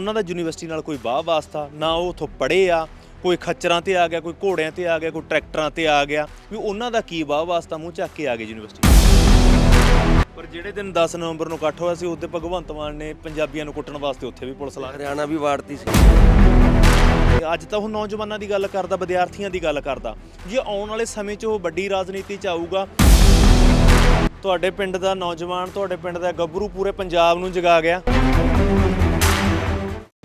ਉਹਨਾਂ ਦਾ ਯੂਨੀਵਰਸਿਟੀ ਨਾਲ ਕੋਈ ਵਾਹ ਵਾਸਤਾ ਨਾ ਉਹ ਉਥੋਂ ਪੜ੍ਹੇ ਆ ਕੋਈ ਖੱਚਰਾਂ ਤੇ ਆ ਗਿਆ ਕੋਈ ਘੋੜਿਆਂ ਤੇ ਆ ਗਿਆ ਕੋਈ ਟਰੈਕਟਰਾਂ ਤੇ ਆ ਗਿਆ ਵੀ ਉਹਨਾਂ ਦਾ ਕੀ ਵਾਹ ਵਾਸਤਾ ਮੂੰਹ ਚੱਕ ਕੇ ਆ ਗਏ ਯੂਨੀਵਰਸਿਟੀ ਪਰ ਜਿਹੜੇ ਦਿਨ 10 ਨਵੰਬਰ ਨੂੰ ਇਕੱਠ ਹੋਇਆ ਸੀ ਉਹਦੇ ਭਗਵੰਤ ਮਾਨ ਨੇ ਪੰਜਾਬੀਆਂ ਨੂੰ ਕੁੱਟਣ ਵਾਸਤੇ ਉੱਥੇ ਵੀ ਪੁਲਿਸ ਲਾ ਹਰਿਆਣਾ ਵੀ ਵਾਰਤੀ ਸੀ। ਅੱਜ ਤਾਂ ਉਹ ਨੌਜਵਾਨਾਂ ਦੀ ਗੱਲ ਕਰਦਾ ਵਿਦਿਆਰਥੀਆਂ ਦੀ ਗੱਲ ਕਰਦਾ। ਜੇ ਆਉਣ ਵਾਲੇ ਸਮੇਂ 'ਚ ਉਹ ਵੱਡੀ ਰਾਜਨੀਤੀ 'ਚ ਆਊਗਾ ਤੁਹਾਡੇ ਪਿੰਡ ਦਾ ਨੌਜਵਾਨ ਤੁਹਾਡੇ ਪਿੰਡ ਦਾ ਗੱਭਰੂ ਪੂਰੇ ਪੰਜਾਬ ਨੂੰ ਜਗਾ ਗਿਆ।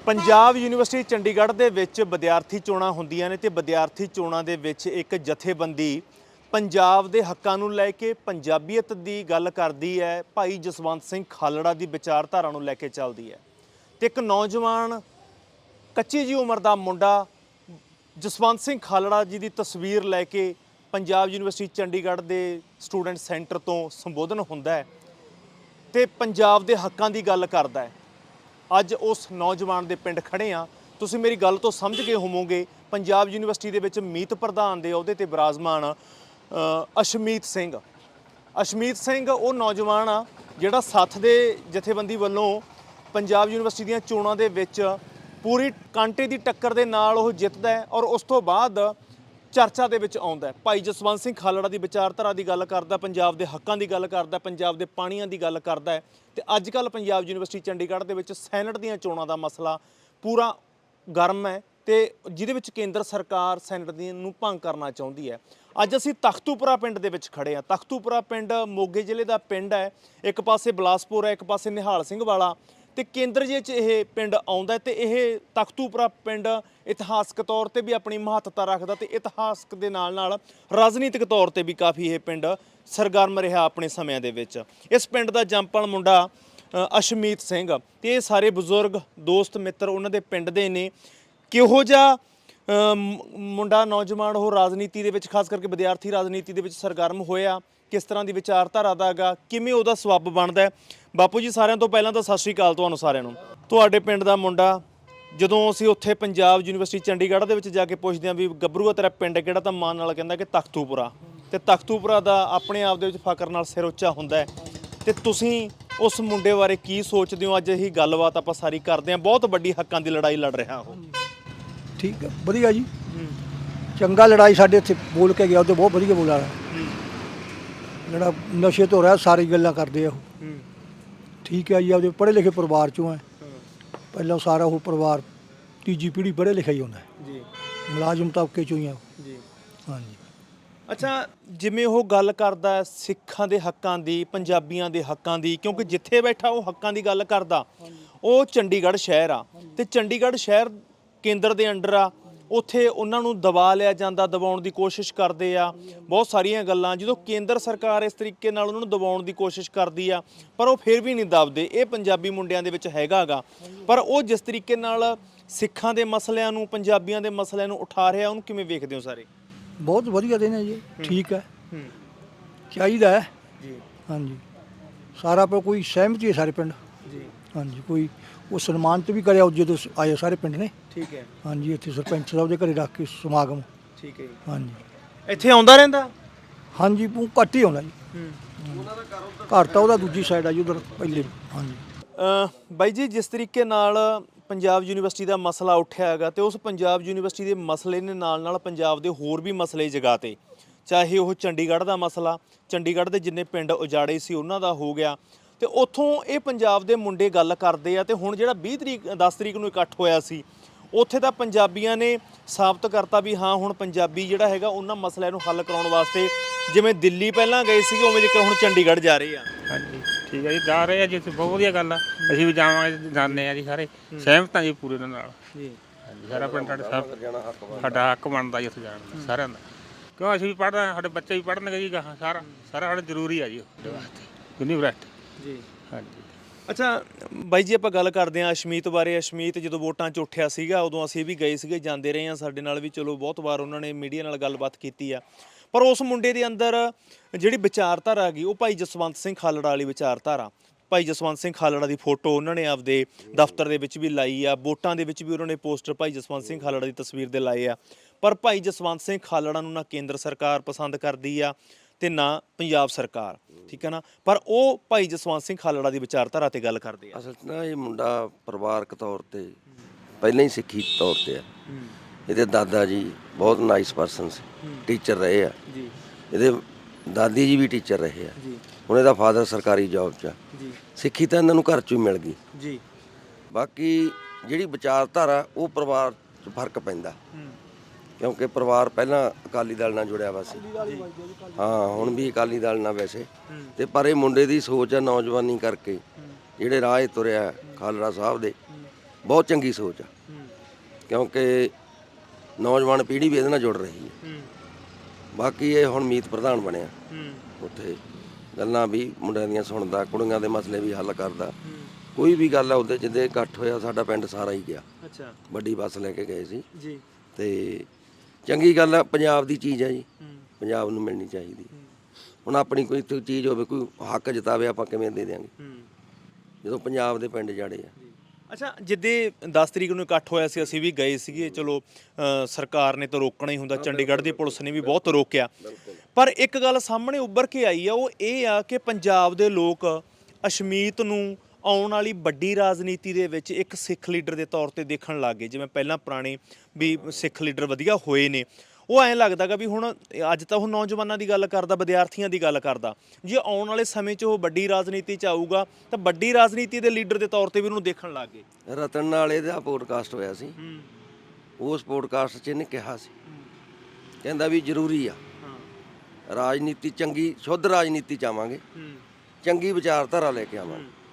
ਪੰਜਾਬ ਯੂਨੀਵਰਸਿਟੀ ਚੰਡੀਗੜ੍ਹ ਦੇ ਵਿੱਚ ਵਿਦਿਆਰਥੀ ਚੋਣਾਂ ਹੁੰਦੀਆਂ ਨੇ ਤੇ ਵਿਦਿਆਰਥੀ ਚੋਣਾਂ ਦੇ ਵਿੱਚ ਇੱਕ ਜਥੇਬੰਦੀ ਪੰਜਾਬ ਦੇ ਹੱਕਾਂ ਨੂੰ ਲੈ ਕੇ ਪੰਜਾਬੀਅਤ ਦੀ ਗੱਲ ਕਰਦੀ ਹੈ, ਭਾਈ ਜਸਵੰਤ ਸਿੰਘ ਖਾਲੜਾ ਦੀ ਵਿਚਾਰਧਾਰਾ ਨੂੰ ਲੈ ਕੇ ਚੱਲਦੀ ਹੈ। ਤੇ ਇੱਕ ਨੌਜਵਾਨ ਕੱਚੀ ਜੀ ਉਮਰ ਦਾ ਮੁੰਡਾ ਜਸਵੰਤ ਸਿੰਘ ਖਾਲੜਾ ਜੀ ਦੀ ਤਸਵੀਰ ਲੈ ਕੇ ਪੰਜਾਬ ਯੂਨੀਵਰਸਿਟੀ ਚੰਡੀਗੜ੍ਹ ਦੇ ਸਟੂਡੈਂਟ ਸੈਂਟਰ ਤੋਂ ਸੰਬੋਧਨ ਹੁੰਦਾ ਹੈ ਤੇ ਪੰਜਾਬ ਦੇ ਹੱਕਾਂ ਦੀ ਗੱਲ ਕਰਦਾ ਹੈ। ਅੱਜ ਉਸ ਨੌਜਵਾਨ ਦੇ ਪਿੰਡ ਖੜੇ ਆ। ਤੁਸੀਂ ਮੇਰੀ ਗੱਲ ਤੋਂ ਸਮਝ ਗਏ ਹੋਵੋਗੇ, ਪੰਜਾਬ ਯੂਨੀਵਰਸਿਟੀ ਦੇ ਵਿੱਚ ਮੀਤ ਪ੍ਰਧਾਨ ਦੇ ਅਹੁਦੇ ਤੇ ਬਿਰਾਜਮਾਨ ਅਸ਼ਮੀਤ ਸਿੰਘ। ਅਸ਼ਮੀਤ ਸਿੰਘ ਉਹ ਨੌਜਵਾਨ ਆ, ਜਿਹੜਾ ਸੱਥ ਦੇ ਜਥੇਬੰਦੀ ਵੱਲੋਂ ਪੰਜਾਬ ਯੂਨੀਵਰਸਿਟੀ ਦੀਆਂ ਚੋਣਾਂ ਦੇ ਵਿੱਚ ਪੂਰੀ ਕਾਂਟੇ ਦੀ ਟੱਕਰ ਦੇ ਨਾਲ ਉਹ ਜਿੱਤਦਾ ਔਰ ਉਸ ਤੋਂ ਬਾਅਦ ਚਰਚਾ ਦੇ ਵਿੱਚ ਆਉਂਦਾ ਹੈ। ਭਾਈ ਜਸਵੰਤ ਸਿੰਘ ਖਾਲੜਾ ਦੀ ਵਿਚਾਰਧਾਰਾ ਦੀ ਗੱਲ ਕਰਦਾ, ਪੰਜਾਬ ਦੇ ਹੱਕਾਂ ਦੀ ਗੱਲ ਕਰਦਾ, ਪੰਜਾਬ ਦੇ ਪਾਣੀਆਂ ਦੀ ਗੱਲ ਕਰਦਾ ਹੈ। ਤੇ ਅੱਜ ਕੱਲ ਪੰਜਾਬ ਯੂਨੀਵਰਸਿਟੀ ਚੰਡੀਗੜ੍ਹ ਦੇ ਵਿੱਚ ਸੈਨੇਟ ਦੀਆਂ ਚੋਣਾਂ ਦਾ ਮਸਲਾ ਪੂਰਾ ਗਰਮ ਹੈ ਤੇ ਜਿਹਦੇ ਵਿੱਚ ਕੇਂਦਰ ਸਰਕਾਰ ਸੈਨੇਟ ਦੀ ਨੂੰ ਭੰਗ ਕਰਨਾ ਚਾਹੁੰਦੀ ਹੈ। ਅੱਜ ਅਸੀਂ ਤਖਤੂਪੁਰਾ ਪਿੰਡ ਦੇ ਵਿੱਚ ਖੜੇ ਹਾਂ। ਤਖਤੂਪੁਰਾ ਪਿੰਡ ਮੋਗੇ ਜ਼ਿਲ੍ਹੇ ਦਾ ਪਿੰਡ ਹੈ। ਇੱਕ ਪਾਸੇ ਬਲਾਸਪੁਰ ਹੈ, ਇੱਕ ਪਾਸੇ ਨਿਹਾਲ ਸਿੰਘ ਵਾਲਾ। ਤੇ ਕੇਂਦਰ ਜੇ ਚ ਇਹ ਪਿੰਡ ਆਉਂਦਾ ਹੈ ਤੇ ਇਹ ਤਖਤੂਪੁਰਾ ਪਿੰਡ ਇਤਿਹਾਸਕ ਤੌਰ ਤੇ ਵੀ ਆਪਣੀ ਮਹੱਤਤਾ ਰੱਖਦਾ ਤੇ ਇਤਿਹਾਸਕ ਦੇ ਨਾਲ ਨਾਲ ਰਾਜਨੀਤਿਕ ਤੌਰ ਤੇ ਵੀ ਕਾਫੀ ਇਹ ਪਿੰਡ ਸਰਗਰਮ ਰਿਹਾ ਆਪਣੇ ਸਮਿਆਂ ਦੇ ਵਿੱਚ। ਇਸ ਪਿੰਡ ਦਾ ਜੰਪਲ ਮੁੰਡਾ ਅਸ਼ਮੀਤ ਸਿੰਘ ਤੇ ਇਹ ਸਾਰੇ ਬਜ਼ੁਰਗ, ਦੋਸਤ, ਮਿੱਤਰ ਉਹਨਾਂ ਦੇ ਪਿੰਡ ਦੇ ਨੇ। ਕਿਹੋ ਜਿਹਾ ਮੁੰਡਾ ਨੌਜਵਾਨ ਉਹ ਰਾਜਨੀਤੀ ਦੇ ਵਿੱਚ, ਖਾਸ ਕਰਕੇ ਵਿਦਿਆਰਥੀ ਰਾਜਨੀਤੀ ਦੇ ਵਿੱਚ ਸਰਗਰਮ ਹੋਇਆ, ਕਿਸ ਤਰ੍ਹਾਂ ਦੀ ਵਿਚਾਰਧਾਰਾ ਦਾ ਹੈਗਾ, ਕਿਵੇਂ ਉਹਦਾ ਸਵੱਬ ਬਣਦਾ ਬਾਪੂ ਜੀ ਸਾਰਿਆਂ ਤੋਂ ਪਹਿਲਾਂ ਤਾਂ ਸਤਿ ਸ਼੍ਰੀ ਅਕਾਲ ਤੁਹਾਨੂੰ ਸਾਰਿਆਂ ਨੂੰ। ਤੁਹਾਡੇ ਪਿੰਡ ਦਾ ਮੁੰਡਾ ਜਦੋਂ ਅਸੀਂ ਉੱਥੇ ਪੰਜਾਬ ਯੂਨੀਵਰਸਿਟੀ ਚੰਡੀਗੜ੍ਹ ਦੇ ਵਿੱਚ ਜਾ ਕੇ ਪੁੱਛਦੇ ਹਾਂ ਵੀ ਗੱਭਰੂਆ ਤੇਰਾ ਪਿੰਡ ਕਿਹੜਾ ਤਾਂ ਮਾਨ ਨਾਲ ਕਹਿੰਦਾ ਕਿ ਤਖਤੂਪੁਰਾ। ਤੇ ਤਖਤੂਪੁਰਾ ਦਾ ਆਪਣੇ ਆਪ ਦੇ ਵਿੱਚ ਫਕਰ ਨਾਲ ਸਿਰ ਉੱਚਾ ਹੁੰਦਾ ਹੈ। ਤੇ ਤੁਸੀਂ ਉਸ ਮੁੰਡੇ ਬਾਰੇ ਕੀ ਸੋਚਦੇ ਹੋ? ਅੱਜ ਇਹੀ ਗੱਲਬਾਤ ਆਪਾਂ ਸਾਰੀ ਕਰਦੇ ਹਾਂ। ਬਹੁਤ ਵੱਡੀ ਹੱਕਾਂ ਦੀ ਲੜਾਈ ਲੜ ਰਿਹਾ ਉਹ। ਠੀਕ ਹੈ ਵਧੀਆ ਜੀ। ਚੰਗਾ ਲੜਾਈ ਸਾਡੇ ਇੱਥੇ ਬੋਲ ਕੇ ਗਿਆ ਉਹ ਤੇ ਬਹੁਤ ਵਧੀਆ ਬੋਲਾ ਜਿਹੜਾ ਨਸ਼ੇ ਤੋਂ ਰਿਹਾ ਸਾਰੀ ਗੱਲਾਂ ਕਰਦੇ ਆ ਉਹ। ਠੀਕ ਹੈ ਜੀ ਆਪਦੇ ਪੜ੍ਹੇ ਲਿਖੇ ਪਰਿਵਾਰ ਚੋਂ ਹੈ। ਪਹਿਲਾਂ ਸਾਰਾ ਉਹ ਪਰਿਵਾਰ ਤੀਜੀ ਪੀੜ੍ਹੀ ਪੜ੍ਹੇ ਲਿਖਿਆ ਹੀ ਹੁੰਦਾ ਹੈ। ਜੀ। ਮੁਲਾਜ਼ਮ ਤਬਕੇ ਚੋਂ ਹੀ ਆ। ਜੀ। ਹਾਂਜੀ। ਅੱਛਾ ਜਿਵੇਂ ਉਹ ਗੱਲ ਕਰਦਾ ਹੈ ਸਿੱਖਾਂ ਦੇ ਹੱਕਾਂ ਦੀ ਪੰਜਾਬੀਆਂ ਦੇ ਹੱਕਾਂ ਦੀ ਕਿਉਂਕਿ ਜਿੱਥੇ ਬੈਠਾ ਉਹ ਹੱਕਾਂ ਦੀ ਗੱਲ ਕਰਦਾ। ਉਹ ਚੰਡੀਗੜ੍ਹ ਸ਼ਹਿਰ ਆ। ਤੇ ਚੰਡੀਗੜ੍ਹ ਸ਼ਹਿਰ ਕੇਂਦਰ ਦੇ ਅੰਡਰ ਆ। ਉੱਥੇ ਉਹਨਾਂ ਨੂੰ ਦਬਾ ਲਿਆ ਜਾਂਦਾ ਦਬਾਉਣ ਦੀ ਕੋਸ਼ਿਸ਼ ਕਰਦੇ ਆ। ਬਹੁਤ ਸਾਰੀਆਂ ਗੱਲਾਂ ਜਦੋਂ ਕੇਂਦਰ ਸਰਕਾਰ ਇਸ ਤਰੀਕੇ ਨਾਲ ਉਹਨਾਂ ਨੂੰ ਦਬਾਉਣ ਦੀ ਕੋਸ਼ਿਸ਼ ਕਰਦੀ ਆ ਪਰ ਉਹ ਫਿਰ ਵੀ ਨਹੀਂ ਦਬਦੇ। ਇਹ ਪੰਜਾਬੀ ਮੁੰਡਿਆਂ ਦੇ ਵਿੱਚ ਹੈਗਾਗਾ ਪਰ ਉਹ ਜਿਸ ਤਰੀਕੇ ਨਾਲ ਸਿੱਖਾਂ ਦੇ ਮਸਲਿਆਂ ਨੂੰ ਪੰਜਾਬੀਆਂ ਦੇ ਮਸਲਿਆਂ ਨੂੰ ਉਠਾ ਰਿਹਾ ਉਹਨੂੰ ਕਿਵੇਂ ਵੇਖਦੇ ਹੋ ਸਾਰੇ? ਬਹੁਤ ਵਧੀਆ ਦਿਨ ਹੈ ਜੀ। ਠੀਕ ਹੈ। ਹੂੰ। ਚਾਹੀਦਾ ਹੈ। ਜੀ। ਹਾਂਜੀ। ਸਾਰਾ ਪਰ ਕੋਈ ਸਹਿਮਤੀ ਹੈ ਸਾਰੇ ਪਿੰਡ। ਜੀ। ਹਾਂਜੀ ਕੋਈ ਉਹ ਸਨਮਾਨਿਤ ਵੀ ਕਰਿਆ ਜਦੋਂ ਆਏ ਸਾਰੇ ਪਿੰਡ ਨੇ। ਠੀਕ ਹੈ। ਹਾਂਜੀ ਇੱਥੇ ਸਰਪੰਚ ਸਾਹਿਬ ਦੇ ਘਰੇ ਰੱਖ ਕੇ ਸਮਾਗਮ। ਠੀਕ ਹੈ ਹਾਂਜੀ। ਇੱਥੇ ਆਉਂਦਾ ਰਹਿੰਦਾ? ਹਾਂਜੀ ਉਹ ਘੱਟ ਹੀ ਆਉਂਦਾ ਜੀ। ਘਰ ਤਾਂ ਉਹਦਾ ਦੂਜੀ ਸਾਈਡ ਆ ਜੀ ਉਧਰ ਪਹਿਲੇ। ਹਾਂਜੀ। ਅ, ਬਾਈ ਜੀ ਜਿਸ ਤਰੀਕੇ ਨਾਲ ਪੰਜਾਬ ਯੂਨੀਵਰਸਿਟੀ ਦਾ ਮਸਲਾ ਉੱਠਿਆ ਹੈਗਾ ਤੇ ਉਸ ਪੰਜਾਬ ਯੂਨੀਵਰਸਿਟੀ ਦੇ ਮਸਲੇ ਦੇ ਨਾਲ ਨਾਲ ਪੰਜਾਬ ਦੇ ਹੋਰ ਵੀ ਮਸਲੇ ਜਗਾਤੇ। ਚਾਹੇ ਉਹ ਚੰਡੀਗੜ੍ਹ ਦਾ ਮਸਲਾ ਚੰਡੀਗੜ੍ਹ ਦੇ ਜਿੰਨੇ ਪਿੰਡ ਉਜਾੜੇ ਸੀ ਉਹਨਾਂ ਦਾ ਹੋ ਗਿਆ। ਤੇ ਉੱਥੋਂ ਇਹ ਪੰਜਾਬ ਦੇ ਮੁੰਡੇ ਗੱਲ ਕਰਦੇ ਆ ਤੇ ਹੁਣ ਜਿਹੜਾ 20 ਤਰੀਕ 10 ਤਰੀਕ ਨੂੰ ਇਕੱਠ ਹੋਇਆ ਸੀ ਉੱਥੇ ਤਾਂ ਪੰਜਾਬੀਆਂ ਨੇ ਸਾਬਤ ਕਰਤਾ ਵੀ ਹਾਂ ਹੁਣ ਪੰਜਾਬੀ ਜਿਹੜਾ ਹੈਗਾ ਉਹਨਾਂ ਮਸਲਿਆਂ ਨੂੰ ਹੱਲ ਕਰਾਉਣ ਵਾਸਤੇ ਜਿਵੇਂ ਦਿੱਲੀ ਪਹਿਲਾਂ ਗਏ ਸੀਗੇ ਉਵੇਂ ਜਿੱਕਰ ਹੁਣ ਚੰਡੀਗੜ੍ਹ ਜਾ ਰਹੇ ਆ। ਹਾਂਜੀ ਠੀਕ ਹੈ ਜੀ ਜਾ ਰਹੇ ਆ ਜੀ ਬਹੁਤ ਵਧੀਆ ਗੱਲ ਆ। ਅਸੀਂ ਵੀ ਜਾਵਾਂਗੇ ਜਾਂਦੇ ਆ ਜੀ ਸਾਰੇ ਸਹਿਮਤ ਆ ਜੀ ਪੂਰੇ ਨਾਲ। ਜੀ। ਹਾਂਜੀ ਸਾਰਾ ਪਿੰਡ ਸਾਡੇ ਸਾਡਾ ਹੱਕ ਬਣਦਾ ਜੀ ਉੱਥੇ ਜਾਣ ਦਾ ਸਾਰਿਆਂ ਦਾ। ਕਿਉਂ ਅਸੀਂ ਵੀ ਪੜ੍ਹਦੇ ਸਾਡੇ ਬੱਚੇ ਵੀ ਪੜ੍ਹਨਗੇ ਜੀ ਸਾਰਾ ਸਾਰਾ ਸਾਡੇ ਜ਼ਰੂਰੀ ਆ ਜੀ ਉਹਦੇ ਵਾਸਤੇ ਯੂਨੀਵਰਸਿਟੀ। ਜੀ। ਹਾਂਜੀ। ਅੱਛਾ ਬਾਈ ਜੀ ਆਪਾਂ ਗੱਲ ਕਰਦੇ ਹਾਂ ਅਸ਼ਮੀਤ ਬਾਰੇ। ਅਸ਼ਮੀਤ ਜਦੋਂ ਵੋਟਾਂ 'ਚ ਉੱਠਿਆ ਸੀਗਾ ਉਦੋਂ ਅਸੀਂ ਵੀ ਗਏ ਸੀਗੇ ਜਾਂਦੇ ਰਹੇ ਹਾਂ ਸਾਡੇ ਨਾਲ ਵੀ। ਚਲੋ ਬਹੁਤ ਵਾਰ ਉਹਨਾਂ ਨੇ ਮੀਡੀਆ ਨਾਲ ਗੱਲਬਾਤ ਕੀਤੀ ਆ। ਪਰ ਉਸ ਮੁੰਡੇ ਦੇ ਅੰਦਰ ਜਿਹੜੀ ਵਿਚਾਰਧਾਰਾ ਹੈਗੀ ਉਹ ਭਾਈ ਜਸਵੰਤ ਸਿੰਘ ਖਾਲੜਾ ਵਾਲੀ ਵਿਚਾਰਧਾਰਾ। ਭਾਈ ਜਸਵੰਤ ਸਿੰਘ ਖਾਲੜਾ ਦੀ ਫੋਟੋ ਉਹਨਾਂ ਨੇ ਆਪਦੇ ਦਫ਼ਤਰ ਦੇ ਵਿੱਚ ਵੀ ਲਾਈ ਆ। ਵੋਟਾਂ ਦੇ ਵਿੱਚ ਵੀ ਉਹਨਾਂ ਨੇ ਪੋਸਟਰ ਭਾਈ ਜਸਵੰਤ ਸਿੰਘ ਖਾਲੜਾ ਦੀ ਤਸਵੀਰ ਦੇ ਲਾਏ ਆ। ਪਰ ਭਾਈ ਜਸਵੰਤ ਸਿੰਘ ਖਾਲੜਾ ਨੂੰ ਨਾ ਕੇਂਦਰ ਸਰਕਾਰ ਪਸੰਦ ਕਰਦੀ ਆ। ਤੇ ਨਾ ਪੰਜਾਬ ਸਰਕਾਰ ਠੀਕ ਹੈ ਨਾ? ਪਰ ਉਹ ਭਾਈ ਜਸਵੰਤ ਸਿੰਘ ਖਾਲੜਾ ਦੀ ਵਿਚਾਰਧਾਰਾ ਤੇ ਗੱਲ ਕਰਦੇ ਆ। ਅਸਲ 'ਚ ਨਾ ਇਹ ਮੁੰਡਾ ਪਰਿਵਾਰਕ ਤੌਰ ਤੇ ਪਹਿਲਾਂ ਹੀ ਸਿੱਖੀ ਤੌਰ ਤੇ ਆ। ਇਹਦੇ ਦਾਦਾ ਜੀ ਬਹੁਤ ਨਾਈਸ ਪਰਸਨ ਸੀ। ਟੀਚਰ ਰਹੇ ਆ। ਜੀ। ਇਹਦੇ ਦਾਦੀ ਜੀ ਵੀ ਟੀਚਰ ਰਹੇ ਆ। ਜੀ। ਹੁਣ ਇਹਦਾ ਫਾਦਰ ਸਰਕਾਰੀ ਜੌਬ 'ਚ ਆ। ਜੀ। ਸਿੱਖੀ ਤਾਂ ਇਹਨਾਂ ਨੂੰ ਘਰ 'ਚੋਂ ਹੀ ਮਿਲ ਗਈ। ਜੀ। ਬਾਕੀ ਜਿਹੜੀ ਵਿਚਾਰਧਾਰਾ ਉਹ ਪਰਿਵਾਰ 'ਚ ਫ਼ਰਕ ਪੈਂਦਾ। ਕਿਉਂਕਿ ਪਰਿਵਾਰ ਪਹਿਲਾਂ ਅਕਾਲੀ ਦਲ ਨਾਲ ਜੁੜਿਆ ਵਾ ਸੀ। ਹਾਂ ਹੁਣ ਵੀ ਅਕਾਲੀ ਦਲ ਨਾਲ ਵੈਸੇ। ਤੇ ਪਰ ਇਹ ਮੁੰਡੇ ਦੀ ਸੋਚ ਆ ਨੌਜਵਾਨੀ ਕਰਕੇ ਜਿਹੜੇ ਰਾਹ 'ਤੇ ਤੁਰਿਆ ਖਾਲੜਾ ਸਾਹਿਬ ਦੇ ਬਹੁਤ ਚੰਗੀ ਸੋਚ ਆ। ਕਿਉਂਕਿ ਨੌਜਵਾਨ ਪੀੜ੍ਹੀ ਵੀ ਇਹਦੇ ਨਾਲ ਜੁੜ ਰਹੀ ਹੈ ਬਾਕੀ ਇਹ ਹੁਣ ਮੀਤ ਪ੍ਰਧਾਨ ਬਣਿਆ। ਉੱਥੇ ਗੱਲਾਂ ਵੀ ਮੁੰਡਿਆਂ ਦੀਆਂ ਸੁਣਦਾ ਕੁੜੀਆਂ ਦੇ ਮਸਲੇ ਵੀ ਹੱਲ ਕਰਦਾ। ਕੋਈ ਵੀ ਗੱਲ ਆ ਉਹਦੇ ਜਿੱਦੇ ਇਕੱਠ ਹੋਇਆ ਸਾਡਾ ਪਿੰਡ ਸਾਰਾ ਹੀ ਗਿਆ। ਅੱਛਾ। ਵੱਡੀ ਬੱਸ ਲੈ ਕੇ ਗਏ ਸੀ। ਜੀ। ਤੇ ਚੰਗੀ ਗੱਲ ਆ ਪੰਜਾਬ ਦੀ ਚੀਜ਼ ਆ ਜੀ। ਪੰਜਾਬ ਨੂੰ ਮਿਲਣੀ ਚਾਹੀਦੀ ਹੁਣ ਆਪਣੀ ਕੋਈ ਇੱਥੇ ਚੀਜ਼ ਹੋਵੇ ਕੋਈ ਹੱਕ ਜਤਾਵੇ ਆਪਾਂ ਕਿਵੇਂ ਦੇ ਦਿਆਂਗੇ? ਜਦੋਂ ਪੰਜਾਬ ਦੇ ਪਿੰਡ ਜਾੜੇ ਆ। ਅੱਛਾ ਜਿੱਦੇ 10 ਤਰੀਕ ਨੂੰ ਇਕੱਠ ਹੋਇਆ ਸੀ ਅਸੀਂ ਵੀ ਗਏ ਸੀਗੇ। ਚਲੋ ਸਰਕਾਰ ਨੇ ਤਾਂ ਰੋਕਣਾ ਹੀ ਹੁੰਦਾ। ਚੰਡੀਗੜ੍ਹ ਦੀ ਪੁਲਿਸ ਨੇ ਵੀ ਬਹੁਤ ਰੋਕਿਆ। ਪਰ ਇੱਕ ਗੱਲ ਸਾਹਮਣੇ ਉੱਭਰ ਕੇ ਆਈ ਆ ਉਹ ਇਹ ਆ ਕਿ ਪੰਜਾਬ ਦੇ ਲੋਕ ਅਸ਼ਮੀਤ ਨੂੰ ਆਉਣ ਵਾਲੀ ਵੱਡੀ ਰਾਜਨੀਤੀ ਦੇ ਵਿੱਚ ਇੱਕ ਸਿੱਖ ਲੀਡਰ ਦੇ ਤੌਰ ਤੇ ਦੇਖਣ ਲੱਗ ਗਏ ਜਿਵੇਂ ਪਹਿਲਾਂ ਪੁਰਾਣੇ ਵੀ ਸਿੱਖ ਲੀਡਰ ਵਧੀਆ ਹੋਏ ਨੇ। ਉਹ ਐਂ ਲੱਗਦਾਗਾ ਵੀ ਹੁਣ ਅੱਜ ਤਾਂ ਉਹ ਨੌਜਵਾਨਾਂ ਦੀ ਗੱਲ ਕਰਦਾ ਵਿਦਿਆਰਥੀਆਂ ਦੀ ਗੱਲ ਕਰਦਾ। ਜੇ ਆਉਣ ਵਾਲੇ ਸਮੇਂ 'ਚ ਉਹ ਵੱਡੀ ਰਾਜਨੀਤੀ 'ਚ ਆਊਗਾ ਤਾਂ ਵੱਡੀ ਰਾਜਨੀਤੀ ਦੇ ਲੀਡਰ ਦੇ ਤੌਰ ਤੇ ਵੀ ਉਹਨੂੰ ਦੇਖਣ ਲੱਗ। ਗਏ ਰਤਨ ਨਾਲ ਇਹਦਾ ਪੋਡਕਾਸਟ ਹੋਇਆ ਸੀ। ਉਸ ਪੋਡਕਾਸਟ 'ਚ ਇਹਨੇ ਕਿਹਾ ਸੀ। ਕਹਿੰਦਾ ਵੀ ਜ਼ਰੂਰੀ ਆ। ਰਾਜਨੀਤੀ ਚੰਗੀ ਸ਼ੁੱਧ ਰਾਜਨੀਤੀ ਚਾਹਾਂਗੇ ਚੰਗੀ ਵਿਚਾਰਧਾਰਾ ਲੈ ਕੇ ਆਵਾਂਗੇ।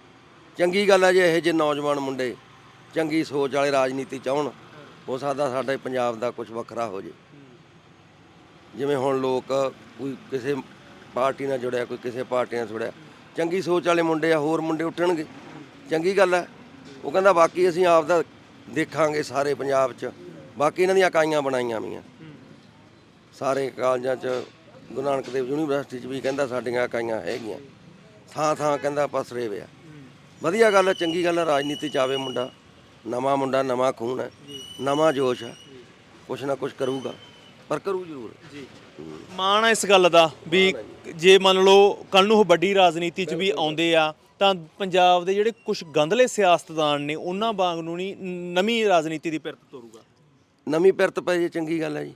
ਚੰਗੀ ਗੱਲ ਹੈ ਜੇ ਇਹ ਜੇ ਨੌਜਵਾਨ ਮੁੰਡੇ ਚੰਗੀ ਸੋਚ ਵਾਲੇ ਰਾਜਨੀਤੀ ਚਾਹਣ ਹੋ ਸਕਦਾ ਸਾਡੇ ਪੰਜਾਬ ਦਾ ਕੁਝ ਵੱਖਰਾ ਹੋ ਜੇ। ਜਿਵੇਂ ਹੁਣ ਲੋਕ ਕੋਈ ਕਿਸੇ ਪਾਰਟੀ ਨਾਲ ਜੁੜਿਆ, ਕੋਈ ਕਿਸੇ ਪਾਰਟੀ ਨਾਲ ਜੁੜਿਆ, ਚੰਗੀ ਸੋਚ ਵਾਲੇ ਮੁੰਡੇ ਆ, ਹੋਰ ਮੁੰਡੇ ਉੱਠਣਗੇ। ਚੰਗੀ ਗੱਲ ਹੈ ਉਹ ਕਹਿੰਦਾ ਬਾਕੀ ਅਸੀਂ ਆਪ ਦਾ ਦੇਖਾਂਗੇ ਸਾਰੇ ਪੰਜਾਬ 'ਚ। ਬਾਕੀ ਇਹਨਾਂ ਦੀਆਂ ਇਕਾਈਆਂ ਬਣਾਈਆਂ ਵੀਆਂ ਸਾਰੇ ਕਾਲਜਾਂ 'ਚ, ਗੁਰੂ ਨਾਨਕ ਦੇਵ ਯੂਨੀਵਰਸਿਟੀ 'ਚ ਵੀ ਕਹਿੰਦਾ ਸਾਡੀਆਂ ਇਕਾਈਆਂ ਹੈਗੀਆਂ। ਥਾਂ ਥਾਂ ਕਹਿੰਦਾ ਪਸਰੇ ਵੇ ਆ। ਵਧੀਆ ਗੱਲ ਹੈ ਚੰਗੀ ਗੱਲ ਹੈ ਰਾਜਨੀਤੀ 'ਚ ਆਵੇ ਮੁੰਡਾ। ਨਵਾਂ ਮੁੰਡਾ ਨਵਾਂ ਖੂਨ ਹੈ ਨਵਾਂ ਜੋਸ਼ ਹੈ। ਕੁਛ ਨਾ ਕੁਛ ਕਰੂਗਾ ਪਰ ਕਰੂ ਜ਼ਰੂਰ। ਜੀ। ਮਾਣ ਆ ਇਸ ਗੱਲ ਦਾ ਵੀ ਜੇ। ਮੰਨ ਲਓ ਕੱਲ ਨੂੰ ਉਹ ਵੱਡੀ ਰਾਜਨੀਤੀ 'ਚ ਵੀ ਆਉਂਦੇ ਆ ਤਾਂ ਪੰਜਾਬ ਦੇ ਜਿਹੜੇ ਕੁਝ ਗੰਧਲੇ ਸਿਆਸਤਦਾਨ ਨੇ ਉਹਨਾਂ ਵਾਂਗ ਨੂੰ ਨਹੀਂ ਨਵੀਂ ਰਾਜਨੀਤੀ ਦੀ ਪਿਰਤ ਤੋਰੂਗਾ। ਨਵੀਂ ਪਿਰਤ ਪੈ ਜੇ ਚੰਗੀ ਗੱਲ ਹੈ ਜੀ।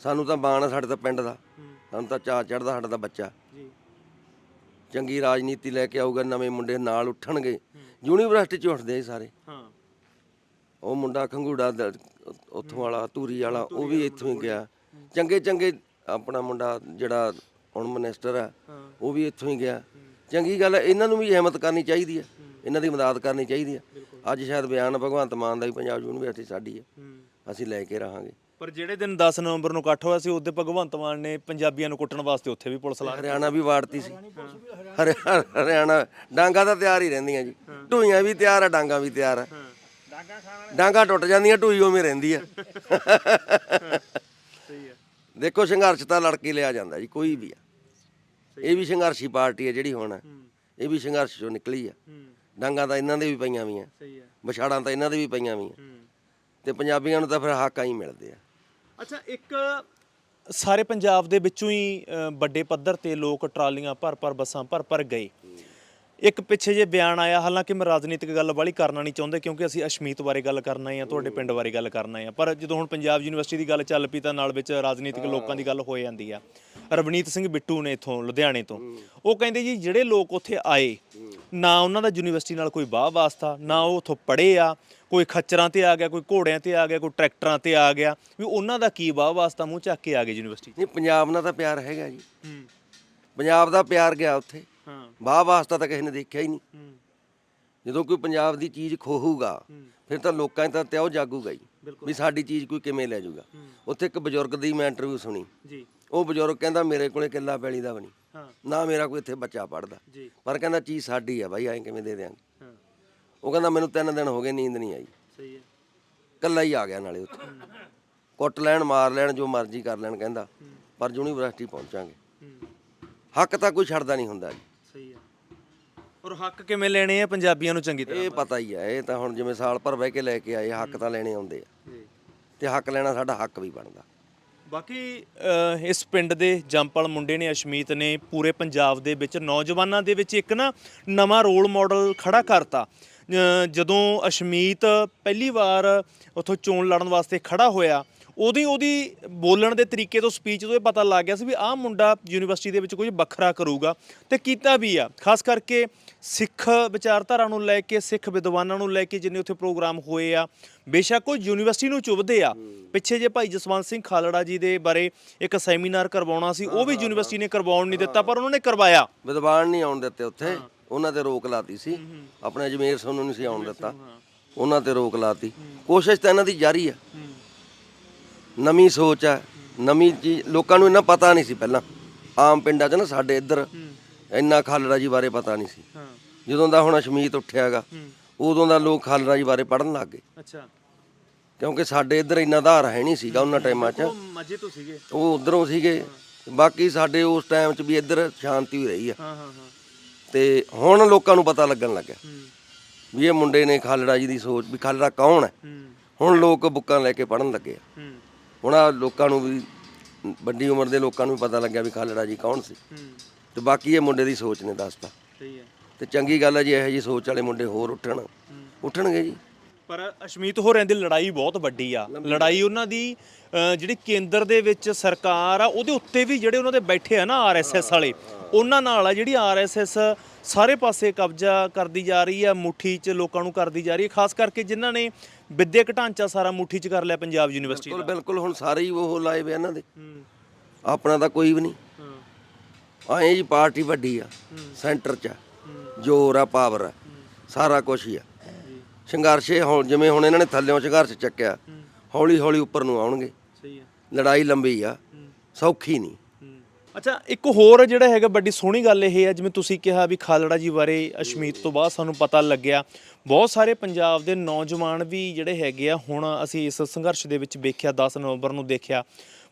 ਸਾਨੂੰ ਤਾਂ ਬਾਣ ਆ ਸਾਡੇ ਤਾਂ ਪਿੰਡ ਦਾ। ਸਾਨੂੰ ਤਾਂ ਚਾਹ ਚੜਦਾ ਸਾਡਾ ਤਾਂ ਬੱਚਾ। ਚੰਗੀ ਰਾਜਨੀਤੀ ਲੈ ਕੇ ਆਊਗਾ ਨਵੇਂ ਮੁੰਡੇ ਨਾਲ ਉੱਠਣਗੇ। ਯੂਨੀਵਰਸਿਟੀ 'ਚ ਉੱਠਦੇ ਆ ਸਾਰੇ। ਹਾਂ। ਉਹ ਮੁੰਡਾ ਖੰਗੂੜਾ ਦ- ਉੱਥੋਂ ਵਾਲਾ ਧੂਰੀ ਵਾਲਾ ਉਹ ਵੀ ਇੱਥੋਂ ਹੀ ਗਿਆ। ਚੰਗੇ ਚੰਗੇ ਆਪਣਾ ਮੁੰਡਾ ਜਿਹੜਾ ਹੁਣ ਮਿਨਿਸਟਰ ਆ ਉਹ ਵੀ ਇੱਥੋਂ ਹੀ ਗਿਆ। ਚੰਗੀ ਗੱਲ ਹੈ ਇਹਨਾਂ ਨੂੰ ਵੀ ਹਿੰਮਤ ਕਰਨੀ ਚਾਹੀਦੀ ਹੈ। ਇਹਨਾਂ ਦੀ ਮਦਦ ਕਰਨੀ ਚਾਹੀਦੀ ਹੈ ਅੱਜ ਸ਼ਾਇਦ ਬਿਆਨ ਭਗਵੰਤ ਮਾਨ ਦਾ ਵੀ ਪੰਜਾਬ ਯੂਨੀਵਰਸਿਟੀ ਸਾਡੀ ਹੈ। ਅਸੀਂ ਲੈ ਕੇ ਰਹਾਂਗੇ। ਪਰ ਜਿਹੜੇ ਦਿਨ 10 ਨਵੰਬਰ ਨੂੰ ਇਕੱਠ ਹੋਇਆ ਸੀ ਉਹਦੇ ਭਗਵੰਤ ਮਾਨ ਨੇ ਪੰਜਾਬੀਆਂ ਨੂੰ ਕੁੱਟਣ ਵਾਸਤੇ ਉੱਥੇ ਵੀ ਪੁਲਿਸ ਲਾ ਹਰਿਆਣਾ ਵੀ ਵਾੜਤੀ ਸੀ। ਹਰਿਆ- ਹਰਿਆਣਾ ਡਾਂਗਾ ਤਾਂ ਤਿਆਰ ਹੀ ਰਹਿੰਦੀਆਂ ਜੀ। ਢੂਈਆਂ ਵੀ ਤਿਆਰ ਆ ਡਾਂਗਾ ਵੀ ਤਿਆਰ ਆ। ਡਾਂਗਾ ਟੁੱਟ ਜਾਂਦੀਆਂ ਢੂਈ ਉਵੇਂ ਰਹਿੰਦੀ ਆ। ਸਹੀ ਹੈ ਦੇਖੋ ਸੰਘਰਸ਼ ਤਾਂ ਲੜ ਕੇ ਲਿਆ ਜਾਂਦਾ ਜੀ ਕੋਈ ਵੀ ਆ। ਇਹ ਵੀ ਸੰਘਰਸ਼ੀ ਪਾਰਟੀ ਹੈ ਜਿਹੜੀ ਹੁਣ ਇਹ ਵੀ ਸੰਘਰਸ਼ ਚੋਂ ਨਿਕਲੀ ਆ। ਡਾਂਗਾ ਤਾਂ ਇਹਨਾਂ ਦੇ ਵੀ ਪਈਆਂ ਵੀਆਂ ਸਹੀ ਹੈ ਵਿਛਾੜਾਂ ਤਾਂ ਇਹਨਾਂ ਦੇ ਵੀ ਪਈਆਂ ਵੀਆਂ ਤੇ ਪੰਜਾਬੀਆਂ ਨੂੰ ਤਾਂ ਫਿਰ ਹੱਕ ਆਈ ਮਿਲਦੇ ਆ। ਅੱਛਾ ਇੱਕ ਸਾਰੇ ਪੰਜਾਬ ਦੇ ਵਿੱਚੋਂ ਹੀ ਅ, ਵੱਡੇ ਪੱਧਰ ਤੇ ਲੋਕ ਟਰਾਲੀਆਂ ਭਰ ਭਰ ਬੱਸਾਂ ਭਰ ਭਰ ਗਏ। ਇੱਕ ਪਿੱਛੇ ਜੇ ਬਿਆਨ ਆਇਆ ਹਾਲਾਂਕਿ ਮੈਂ ਰਾਜਨੀਤਿਕ ਗੱਲ ਵਾਲੀ ਕਰਨਾ ਨਹੀਂ ਚਾਹੁੰਦਾ ਕਿਉਂਕਿ ਅਸੀਂ ਅਸ਼ਮੀਤ ਬਾਰੇ ਗੱਲ ਕਰਨਾ ਹੈ ਤੁਹਾਡੇ ਪਿੰਡ ਬਾਰੇ ਗੱਲ ਕਰਨਾ ਹੈ ਪਰ ਜਦੋਂ ਹੁਣ ਪੰਜਾਬ ਯੂਨੀਵਰਸਿਟੀ ਦੀ ਗੱਲ ਚੱਲ ਪਈ ਤਾਂ ਨਾਲ ਵਿੱਚ ਰਾਜਨੀਤਿਕ ਲੋਕਾਂ ਦੀ ਗੱਲ ਹੋ ਜਾਂਦੀ ਆ। ਰਵਨੀਤ ਸਿੰਘ ਬਿੱਟੂ ਨੇ ਇਥੋਂ ਲੁਧਿਆਣੇ ਤੋਂ। ਉਹ ਕਹਿੰਦੇ ਜੀ ਜਿਹੜੇ ਲੋਕ ਉੱਥੇ ਆਏ ਨਾ ਉਹਨਾਂ ਦਾ ਯੂਨੀਵਰਸਿਟੀ ਨਾਲ ਕੋਈ ਵਾਹ ਵਾਸਤਾ ਨਾ ਉਹ ਉੱਥੋਂ ਪੜ੍ਹੇ ਆ ਕੋਈ ਖੱਚਰਾਂ ਤੇ ਆ ਗਿਆ ਕੋਈ ਘੋੜਿਆਂ ਤੇ ਆ ਗਿਆ ਕੋਈ ਟਰੈਕਟਰਾਂ ਤੇ ਆ ਗਿਆ ਵੀ ਉਹਨਾਂ ਦਾ ਕੀ ਵਾਹ ਵਾਸਤਾ ਮੂੰਹ ਚੱਕ ਕੇ ਆ ਗਏ ਯੂਨੀਵਰਸਿਟੀ ਨਹੀਂ ਪੰਜਾਬ ਨਾਲ ਤਾਂ ਪਿਆਰ ਹੈਗਾ ਜੀ। ਹੂੰ। ਪੰਜਾਬ ਦਾ ਪਿਆਰ ਗਿਆ ਉੱਥੇ। ਹਾਂ। ਵਾਹ ਵਾਸਤਾ ਤਾਂ ਕਿਸੇ ਨੇ ਦੇਖਿਆ ਹੀ ਨਹੀਂ। ਹੂੰ। ਜਦੋਂ ਕੋਈ ਪੰਜਾਬ ਦੀ ਚੀਜ਼ ਖੋਹੂਗਾ ਫਿਰ ਤਾਂ ਲੋਕਾਂ 'ਚ ਤਾਂ ਤਿਉ ਜਾਗੂਗਾ ਹੀ ਵੀ ਸਾਡੀ ਚੀਜ਼ ਕੋਈ ਕਿਵੇਂ ਲੈ ਜਾਊਗਾ। ਉੱਥੇ ਇੱਕ ਬਜ਼ੁਰਗ ਦੀ ਮੈਂ ਇੰਟਰਵਿਊ ਸੁਣੀ। ਜੀ। ਉਹ ਬਜ਼ੁਰਗ ਕਹਿੰਦਾ ਮੇਰੇ ਕੋਲੇ ਕਿੱਲਾ ਪੈਲੀ ਦਾ ਬਣੀ ਹਾਂ। ਨਾ ਮੇਰਾ ਕੋਈ ਇੱਥੇ ਬੱਚਾ ਪੜਦਾ ਜੀ। ਪਰ ਕਹਿੰਦਾ ਚੀਜ਼ ਸਾਡੀ ਆ ਬਾਈ ਐਂ ਕਿਵੇਂ ਦੇ ਦਿਆਂਗੇ? ਉਹ ਕਹਿੰਦਾ ਮੈਨੂੰ ਤਿੰਨ ਦਿਨ ਹੋ ਗਏ ਨੀਂਦ ਨਹੀਂ ਆਈ। ਸਹੀ ਹੈ। ਕੱਲਾ ਹੀ ਆ ਗਿਆ ਨਾਲੇ ਉੱਥੇ। ਕੁੱਟ ਲੈਣ ਮਾਰ ਲੈਣ ਜੋ ਮਰਜ਼ੀ ਕਰ ਲੈਣ ਕਹਿੰਦਾ। ਪਰ ਯੂਨੀਵਰਸਿਟੀ ਪਹੁੰਚਾਂਗੇ। ਹੂੰ। ਹੱਕ ਤਾਂ ਕੋਈ ਛੱਡਦਾ ਨਹੀਂ ਹੁੰਦਾ ਜੀ। ਸਹੀ ਹੈ। ਔਰ ਹੱਕ ਕਿਵੇਂ ਲੈਣੇ ਆ ਪੰਜਾਬੀਆਂ ਨੂੰ ਚੰਗੀ ਤਰ੍ਹਾਂ? ਇਹ ਪਤਾ ਹੀ ਆ ਇਹ ਤਾਂ ਹੁਣ ਜਿਵੇਂ ਸਾਲ ਭਰ ਬਹਿ ਕੇ ਲੈ ਕੇ ਆਏ ਹੱਕ ਤਾਂ ਲੈਣੇ ਆਉਂਦੇ ਆ। ਤੇ ਹੱਕ ਲੈਣਾ ਸਾਡਾ ਹੱਕ ਵੀ ਬਣਦਾ। ਬਾਕੀ ਇਸ ਪਿੰਡ ਦੇ ਜੰਪਲ ਮੁੰਡੇ ਨੇ ਅਸ਼ਮੀਤ ਨੇ ਪੂਰੇ ਪੰਜਾਬ ਦੇ ਵਿੱਚ ਨੌਜਵਾਨਾਂ ਦੇ ਵਿੱਚ ਇੱਕ ਨਾ ਨਵਾਂ ਰੋਲ ਮਾਡਲ ਖੜਾ ਕਰਤਾ। ਜਦੋਂ ਅਸ਼ਮੀਤ ਪਹਿਲੀ ਵਾਰ ਉੱਥੋਂ ਚੋਣ ਲੜਨ ਵਾਸਤੇ ਖੜਾ ਹੋਇਆ ਉਹਦੀ ਉਹਦੀ ਬੋਲਣ ਦੇ ਤਰੀਕੇ ਤੋਂ ਸਪੀਚ ਤੋਂ ਇਹ ਪਤਾ ਲੱਗ ਗਿਆ ਸੀ ਵੀ ਆਹ ਮੁੰਡਾ ਯੂਨੀਵਰਸਿਟੀ ਦੇ ਵਿੱਚ ਕੁਝ ਵੱਖਰਾ ਕਰੂਗਾ ਤੇ ਕੀਤਾ ਵੀ ਆ। ਖਾਸ ਕਰਕੇ ਸਿੱਖ ਵਿਚਾਰਧਾਰਾ ਨੂੰ ਲੈ ਕੇ ਸਿੱਖ ਵਿਦਵਾਨਾਂ ਨੂੰ ਲੈ ਕੇ ਜਿੰਨੇ ਉੱਥੇ ਪ੍ਰੋਗਰਾਮ ਹੋਏ ਆ ਬੇਸ਼ੱਕ ਉਹ ਯੂਨੀਵਰਸਿਟੀ ਨੂੰ ਚੁੱਭਦੇ ਆ। ਪਿੱਛੇ ਜੇ ਭਾਈ ਜਸਵੰਤ ਸਿੰਘ ਖਾਲੜਾ ਜੀ ਦੇ ਬਾਰੇ ਇੱਕ ਸੈਮੀਨਾਰ ਕਰਵਾਉਣਾ ਸੀ ਉਹ ਵੀ ਯੂਨੀਵਰਸਿਟੀ ਨੇ ਕਰਵਾਉਣ ਨਹੀਂ ਦਿੱਤਾ ਪਰ ਉਹਨਾਂ ਨੇ ਕਰਵਾਇਆ। ਵਿਦਵਾਨ ਨਹੀਂ ਆਉਣ ਦਿੱਤੇ ਉੱਥੇ। ਉਹਨਾਂ ਤੇ ਰੋਕ ਲਾਤੀ ਸੀ। ਆਪਣੇ ਅਜਮੇਰ ਸੋਨੂੰ ਨਹੀਂ ਸੀ ਆਉਣ ਦਿੱਤਾ। ਉਹਨਾਂ ਤੇ ਰੋਕ ਲਾਤੀ। ਕੋਸ਼ਿਸ਼ ਤਾਂ ਇਹਨਾਂ ਦੀ ਜਾਰੀ ਆ। ਨਵੀਂ ਸੋਚ ਆ। ਨਵੀਂ ਚੀਜ਼ ਲੋਕਾਂ ਨੂੰ ਇੰਨਾ ਪਤਾ ਨਹੀਂ ਸੀ ਪਹਿਲਾਂ। ਆਮ ਪਿੰਡਾਂ 'ਚ ਨਾ ਸਾਡੇ ਇੱਧਰ ਇੰਨਾ ਖਾਲੜਾ ਜੀ ਬਾਰੇ ਪਤਾ ਨਹੀਂ ਸੀ। ਜਦੋਂ ਦਾ ਹੁਣ ਅਸ਼ਮੀਤ ਉੱਠਿਆਗਾ ਉਦੋਂ ਦਾ ਲੋਕ ਖਾਲੜਾ ਜੀ ਬਾਰੇ ਪੜਨ ਲੱਗ ਗਏ। ਅੱਛਾ। ਕਿਉਂਕਿ ਸਾਡੇ ਇੱਧਰ ਇੰਨਾ ਆਧਾਰ ਹੈ ਨਹੀਂ ਸੀਗਾ ਉਹਨਾਂ ਟਾਈਮਾਂ 'ਚ। ਉਹ ਮਜੇ ਤੋਂ ਸੀਗੇ। ਉਹ ਉਧਰੋਂ ਸੀਗੇ। ਬਾਕੀ ਸਾਡੇ ਉਸ ਟਾਈਮ 'ਚ ਵੀ ਇੱਧਰ ਸ਼ਾਂਤੀ ਹੋਈ ਰਹੀ ਆ। ਹਾਂ ਹਾਂ ਹਾਂ। ਤੇ ਹੁਣ ਲੋਕਾਂ ਨੂੰ ਪਤਾ ਲੱਗਣ ਲੱਗਿਆ ਵੀ ਇਹ ਮੁੰਡੇ ਨੇ ਖਾਲੜਾ ਜੀ ਦੀ ਸੋਚ ਵੀ ਖਾਲੜਾ ਕੌਣ ਹੈ? ਹੁਣ ਲੋਕ ਬੁੱਕਾਂ ਲੈ ਕੇ ਪੜਨ ਲੱਗੇ ਆ। ਹੁਣ ਆ ਲੋਕਾਂ ਨੂੰ ਵੀ ਵੱਡੀ ਉਮਰ ਦੇ ਲੋਕਾਂ ਨੂੰ ਵੀ ਪਤਾ ਲੱਗਿਆ ਵੀ ਖਾਲੜਾ ਜੀ ਕੌਣ ਸੀ। ਤੇ ਬਾਕੀ ਇਹ ਮੁੰਡੇ ਦੀ ਸੋਚ ਨੇ ਦੱਸਤਾ। ਸਹੀ ਹੈ। ਤੇ ਚੰਗੀ ਗੱਲ ਹੈ ਜੀ ਇਹੋ ਜੀ ਸੋਚ ਵਾਲੇ ਮੁੰਡੇ ਹੋਰ ਉੱਠਣ। ਉੱਠਣਗੇ ਜੀ। ਪਰ ਅਸ਼ਮੀਤ ਹੋਰਾਂ ਦੀ ਲੜਾਈ ਬਹੁਤ ਵੱਡੀ ਆ। ਲੜਾਈ ਉਹਨਾਂ ਦੀ ਅ, ਜਿਹੜੀ ਕੇਂਦਰ ਦੇ ਵਿੱਚ ਸਰਕਾਰ ਆ ਉਹਦੇ ਉੱਤੇ ਵੀ ਜਿਹੜੇ ਉਹਨਾਂ ਦੇ ਬੈਠੇ ਆ ਨਾ ਆਰਐਸਐਸ ਵਾਲੇ ਉਹਨਾਂ ਨਾਲ ਆ ਜਿਹੜੀ ਆਰਐਸਐਸ ਸਾਰੇ ਪਾਸੇ ਕਬਜ਼ਾ ਕਰਦੀ ਜਾ ਰਹੀ ਆ ਮੁੱਠੀ 'ਚ ਲੋਕਾਂ ਨੂੰ ਕਰਦੀ ਜਾ ਰਹੀ ਹੈ ਖਾਸ ਕਰਕੇ ਜਿਨ੍ਹਾਂ ਨੇ ਵਿਦਿਅਕ ਢਾਂਚਾ ਸਾਰਾ ਮੁੱਠੀ 'ਚ ਕਰ ਲਿਆ ਪੰਜਾਬ ਯੂਨੀਵਰਸਿਟੀ ਬਿਲਕੁਲ ਦਾ। ਬਿਲਕੁਲ ਹੁਣ ਸਾਰੇ ਹੀ ਉਹ ਲਾਏ ਵੇ ਇਹਨਾਂ ਦੇ। ਆਪਣਾ ਤਾਂ ਕੋਈ ਵੀ ਨਹੀਂ। ਆਏ ਜੀ ਪਾਰਟੀ ਵੱਡੀ ਆ ਸੈਂਟਰ 'ਚ ਆ। ਜ਼ੋਰ ਆ ਪਾਵਰ ਆ ਸਾਰਾ ਕੁਝ ਹੀ ਆ। ਸੰਘਰਸ਼ ਇਹ ਹੁਣ ਜਿਵੇਂ ਹੁਣ ਇਹਨਾਂ ਨੇ ਥੱਲਿਓਂ ਸੰਘਰਸ਼ ਚੱਕਿਆ ਹੌਲੀ ਹੌਲੀ ਉੱਪਰ ਨੂੰ ਆਉਣਗੇ। ਸਹੀ ਹੈ। ਲੜਾਈ ਲੰਬੀ ਆ ਸੌਖੀ ਨਹੀਂ। ਅੱਛਾ ਇੱਕ ਹੋਰ ਜਿਹੜਾ ਹੈਗਾ ਵੱਡੀ ਸੋਹਣੀ ਗੱਲ ਇਹ ਹੈ ਜਿਵੇਂ ਤੁਸੀਂ ਕਿਹਾ ਵੀ ਖਾਲੜਾ ਜੀ ਬਾਰੇ ਅਸ਼ਮੀਤ ਤੋਂ ਬਾਅਦ ਸਾਨੂੰ ਪਤਾ ਲੱਗਿਆ ਬਹੁਤ ਸਾਰੇ ਪੰਜਾਬ ਦੇ ਨੌਜਵਾਨ ਵੀ ਜਿਹੜੇ ਹੈਗੇ ਆ ਹੁਣ ਅਸੀਂ ਇਸ ਸੰਘਰਸ਼ ਦੇ ਵਿੱਚ ਵੇਖਿਆ 10 ਨਵੰਬਰ ਨੂੰ ਦੇਖਿਆ।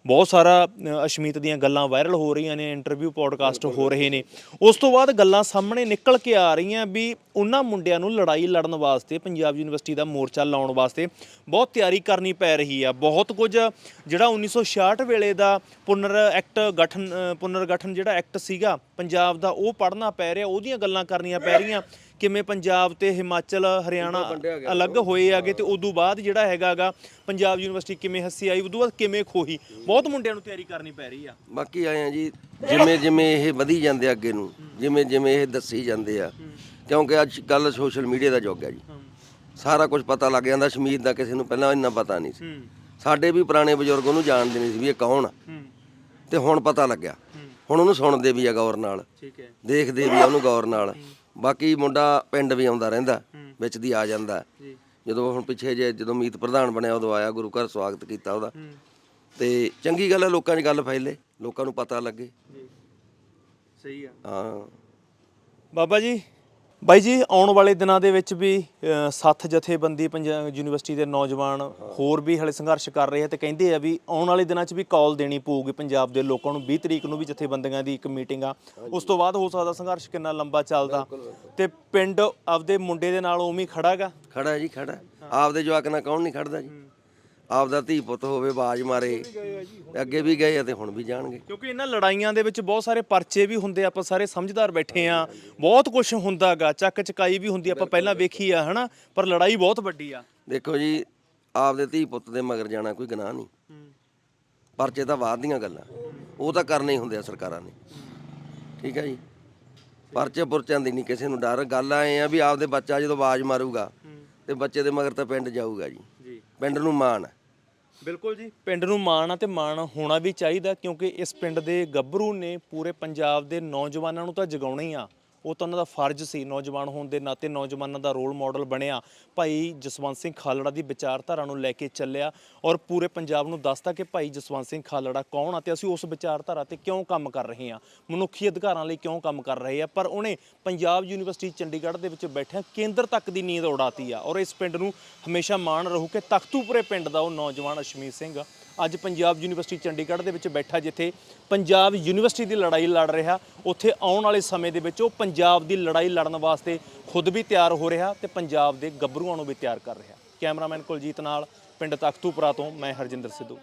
ਬਹੁਤ ਸਾਰਾ ਅਸ਼ਮੀਤ ਦੀਆਂ ਗੱਲਾਂ ਵਾਇਰਲ ਹੋ ਰਹੀਆਂ ਨੇ ਇੰਟਰਵਿਊ ਪੋਡਕਾਸਟ ਹੋ ਰਹੇ ਨੇ। ਉਸ ਤੋਂ ਬਾਅਦ ਗੱਲਾਂ ਸਾਹਮਣੇ ਨਿਕਲ ਕੇ ਆ ਰਹੀਆਂ ਵੀ ਉਹਨਾਂ ਮੁੰਡਿਆਂ ਨੂੰ ਲੜਾਈ ਲੜਨ ਵਾਸਤੇ ਪੰਜਾਬ ਯੂਨੀਵਰਸਿਟੀ ਦਾ ਮੋਰਚਾ ਲਾਉਣ ਵਾਸਤੇ ਬਹੁਤ ਤਿਆਰੀ ਕਰਨੀ ਪੈ ਰਹੀ ਆ। ਬਹੁਤ ਕੁਝ ਜਿਹੜਾ 1966 ਵੇਲੇ ਦਾ ਪੁਨਰ ਐਕਟ ਗਠਨ ਅ, ਪੁਨਰ ਗਠਨ ਜਿਹੜਾ ਐਕਟ ਸੀਗਾ ਪੰਜਾਬ ਦਾ ਉਹ ਪੜ੍ਹਨਾ ਪੈ ਰਿਹਾ ਉਹਦੀਆਂ ਗੱਲਾਂ ਕਰਨੀਆਂ ਪੈ ਰਹੀਆਂ। ਕਿਵੇਂ ਪੰਜਾਬ ਤੇ ਹਿਮਾਚਲ ਹਰਿਆਣਾ ਅਲੱਗ ਹੋਏ ਆਗੇ ਤੇ ਉਦੋਂ ਬਾਅਦ ਜਿਹੜਾ ਹੈਗਾਗਾ ਪੰਜਾਬ ਯੂਨੀਵਰਸਿਟੀ ਕਿਵੇਂ ਹੱਸੀ ਆਈ ਉਦੋਂ ਬਾਅਦ ਕਿਵੇਂ ਖੋਹੀ? ਬਹੁਤ ਮੁੰਡਿਆਂ ਨੂੰ ਤਿਆਰੀ ਕਰਨੀ ਪੈ ਰਹੀ ਆ। ਬਾਕੀ ਆਏ ਆ ਜੀ ਜਿਵੇਂ ਜਿਵੇਂ ਇਹ ਵਧੀ ਜਾਂਦੇ ਅੱਗੇ ਨੂੰ ਜਿਵੇਂ ਜਿਵੇਂ ਇਹ ਦੱਸੀ ਜਾਂਦੇ ਆ। ਕਿਉਂਕਿ ਅੱਜ ਕੱਲ ਸੋਸ਼ਲ ਮੀਡੀਆ ਦਾ ਯੁੱਗ ਹੈ ਜੀ। ਸਾਰਾ ਕੁਝ ਪਤਾ ਲੱਗ ਜਾਂਦਾ ਸ਼ਮੀਦ ਦਾ ਕਿਸੇ ਨੂੰ ਪਹਿਲਾਂ ਇੰਨਾ ਪਤਾ ਨਹੀਂ ਸੀ। ਸਾਡੇ ਵੀ ਪੁਰਾਣੇ ਬਜ਼ੁਰਗ ਉਹਨੂੰ ਜਾਣਦੇ ਨਹੀਂ ਸੀ ਵੀ ਇਹ ਕੌਣ ਆ। ਤੇ ਹੁਣ ਪਤਾ ਲੱਗਿਆ। ਹੁਣ ਉਹਨੂੰ ਸੁਣਦੇ ਵੀ ਆ ਗੌਰ ਨਾਲ। ਠੀਕ ਹੈ। ਦੇਖਦੇ ਵੀ ਆ ਉਹਨੂੰ ਗੌਰ ਨਾਲ। ਬਾਕੀ ਮੁੰਡਾ ਪਿੰਡ ਵੀ ਆਉਂਦਾ ਰਹਿੰਦਾ ਵਿੱਚ ਦੀ ਆ ਜਾਂਦਾ। ਜੀ। ਜਦੋਂ ਹੁਣ ਪਿੱਛੇ ਜੇ ਜਦੋਂ ਮੀਤ ਪ੍ਰਧਾਨ ਬਣਿਆ ਉਦੋਂ ਆਇਆ ਗੁਰੂ ਘਰ ਸਵਾਗਤ ਕੀਤਾ ਉਹਦਾ। ਤੇ ਚੰਗੀ ਗੱਲ ਹੈ ਲੋਕਾਂ 'ਚ ਗੱਲ ਫੈਲੇ ਲੋਕਾਂ ਨੂੰ ਪਤਾ ਲੱਗੇ। ਜੀ। ਸਹੀ ਆ। ਹਾਂ। ਬਾਬਾ ਜੀ ਬਾਈ ਜੀ ਆਉਣ ਵਾਲੇ ਦਿਨਾਂ ਦੇ ਵਿੱਚ ਵੀ ਅ, ਸੱਤ ਜਥੇਬੰਦੀ ਪੰਜਾਬ ਯੂਨੀਵਰਸਿਟੀ ਦੇ ਨੌਜਵਾਨ ਹੋਰ ਵੀ ਹਲੇ ਸੰਘਰਸ਼ ਕਰ ਰਹੇ ਆ ਤੇ ਕਹਿੰਦੇ ਆ ਵੀ ਆਉਣ ਵਾਲੇ ਦਿਨਾਂ 'ਚ ਵੀ ਕਾਲ ਦੇਣੀ ਪਊਗੀ ਪੰਜਾਬ ਦੇ ਲੋਕਾਂ ਨੂੰ। 20 ਤਰੀਕ ਨੂੰ ਵੀ ਜਥੇਬੰਦੀਆਂ ਦੀ ਇੱਕ ਮੀਟਿੰਗ ਆ। ਉਸ ਤੋਂ ਬਾਅਦ ਹੋ ਸਕਦਾ ਸੰਘਰਸ਼ ਕਿੰਨਾ ਲੰਬਾ ਚੱਲਦਾ। ਤੇ ਪਿੰਡ ਆਪਦੇ ਮੁੰਡੇ ਦੇ ਨਾਲ ਉਵੇਂ ਹੀ ਖੜਾਗਾ ਖੜਾ ਜੀ ਖੜਾ। ਆਪਦੇ ਜਵਾਕ ਨਾਲ ਕੌਣ ਨਹੀਂ ਖੜਦਾ ਜੀ? ਆਪਦਾ ਧੀ ਪੁੱਤ ਹੋਵੇ ਬਾਜ ਮਾਰੇ ਅੱਗੇ ਵੀ ਗਏ ਆ ਤੇ ਹੁਣ ਵੀ ਜਾਣਗੇ। ਕਿਉਂਕਿ ਇਹਨਾਂ ਲੜਾਈਆਂ ਦੇ ਵਿੱਚ ਬਹੁਤ ਸਾਰੇ ਪਰਚੇ ਵੀ ਹੁੰਦੇ ਆਪਾਂ ਸਾਰੇ ਸਮਝਦਾਰ ਬੈਠੇ ਆ ਬਹੁਤ ਕੁਝ ਹੁੰਦਾਗਾ ਚੱਕ ਚਕਾਈ ਵੀ ਹੁੰਦੀ ਆਪਾਂ ਪਹਿਲਾਂ ਵੇਖੀ ਆ ਹਨਾ? ਪਰ ਲੜਾਈ ਬਹੁਤ ਵੱਡੀ ਆ। ਦੇਖੋ ਜੀ ਆਪਦੇ ਧੀ ਪੁੱਤ ਦੇ ਮਗਰ ਜਾਣਾ ਕੋਈ ਗੁਨਾਹ ਨਹੀਂ। ਪਰਚੇ ਤਾਂ ਬਾਅਦ ਦੀਆਂ ਗੱਲਾਂ ਉਹ ਤਾਂ ਕਰਨੇ ਹੀ ਹੁੰਦੇ ਆ ਸਰਕਾਰਾਂ ਨੇ। ਠੀਕ ਹੈ ਜੀ? ਪਰਚੇ ਪੁਰਚਿਆਂ ਦੀ ਨਹੀਂ ਕਿਸੇ ਨੂੰ ਡਰ ਗੱਲ ਐ ਆ ਵੀ ਆਪਦੇ ਬੱਚਾ ਜਦੋਂ ਆਵਾਜ਼ ਮਾਰੂਗਾ ਤੇ ਬੱਚੇ ਦੇ ਮਗਰ ਤਾਂ ਪਿੰਡ ਜਾਊਗਾ ਜੀ। ਜੀ। ਪਿੰਡ ਨੂੰ ਮਾਣ ਹੈ ਬਿਲਕੁਲ ਜੀ। ਪਿੰਡ ਨੂੰ ਮਾਣ ਆ ਤੇ ਮਾਣ ਹੋਣਾ ਵੀ ਚਾਹੀਦਾ ਕਿਉਂਕਿ ਇਸ ਪਿੰਡ ਦੇ ਗੱਭਰੂ ਨੇ ਪੂਰੇ ਪੰਜਾਬ ਦੇ ਨੌਜਵਾਨਾਂ ਨੂੰ ਤਾਂ ਜਗਾਉਣਾ ਹੀ ਆ। ਉਹ ਤਾਂ ਉਹਨਾਂ ਦਾ ਫਰਜ਼ ਸੀ, ਨੌਜਵਾਨ ਹੋਣ ਦੇ ਨਾਤੇ ਨੌਜਵਾਨਾਂ ਦਾ ਰੋਲ ਮਾਡਲ ਬਣਿਆ। ਭਾਈ ਜਸਵੰਤ ਸਿੰਘ ਖਾਲੜਾ ਦੀ ਵਿਚਾਰਧਾਰਾ ਨੂੰ ਲੈ ਕੇ ਚੱਲਿਆ ਔਰ ਪੂਰੇ ਪੰਜਾਬ ਨੂੰ ਦੱਸਦਾ ਕਿ ਭਾਈ ਜਸਵੰਤ ਸਿੰਘ ਖਾਲੜਾ ਕੌਣ ਆ ਤੇ ਅਸੀਂ ਉਸ ਵਿਚਾਰਧਾਰਾ ਤੇ ਕਿਉਂ ਕੰਮ ਕਰ ਰਹੇ ਹਾਂ? ਮਨੁੱਖੀ ਅਧਿਕਾਰਾਂ ਲਈ ਕਿਉਂ ਕੰਮ ਕਰ ਰਹੇ ਆ? ਪਰ ਉਹਨੇ ਪੰਜਾਬ ਯੂਨੀਵਰਸਿਟੀ ਚੰਡੀਗੜ੍ਹ ਦੇ ਵਿੱਚ ਬੈਠਿਆ ਕੇਂਦਰ ਤੱਕ ਦੀ ਨੀਂਦ ਉਡਾਤੀ ਆ ਔਰ ਇਸ ਪਿੰਡ ਨੂੰ ਹਮੇਸ਼ਾ ਮਾਣ ਰਹੂ ਕਿ ਤਖਤੂਪੁਰੇ ਪਿੰਡ ਦਾ ਉਹ ਨੌਜਵਾਨ ਅਸ਼ਮੀਤ ਸਿੰਘ ਅੱਜ ਪੰਜਾਬ ਯੂਨੀਵਰਸਿਟੀ ਚੰਡੀਗੜ੍ਹ ਦੇ ਵਿੱਚ ਬੈਠਾ ਜਿੱਥੇ ਪੰਜਾਬ ਯੂਨੀਵਰਸਿਟੀ ਦੀ ਲੜਾਈ ਲੜ ਰਿਹਾ, ਉੱਥੇ ਆਉਣ ਵਾਲੇ ਸਮੇਂ ਦੇ ਵਿੱਚ ਉਹ ਪੰਜਾਬ ਦੀ ਲੜਾਈ ਲੜਨ ਵਾਸਤੇ ਖੁਦ ਵੀ ਤਿਆਰ ਹੋ ਰਿਹਾ ਤੇ ਪੰਜਾਬ ਦੇ ਗੱਭਰੂਆਂ ਨੂੰ ਵੀ ਤਿਆਰ ਕਰ ਰਿਹਾ। ਕੈਮਰਾਮੈਨ ਕੁਲਜੀਤ ਨਾਲ ਪਿੰਡ ਤਖਤੂਪੁਰਾ ਤੋਂ ਮੈਂ ਹਰਜਿੰਦਰ ਸਿੱਧੂ।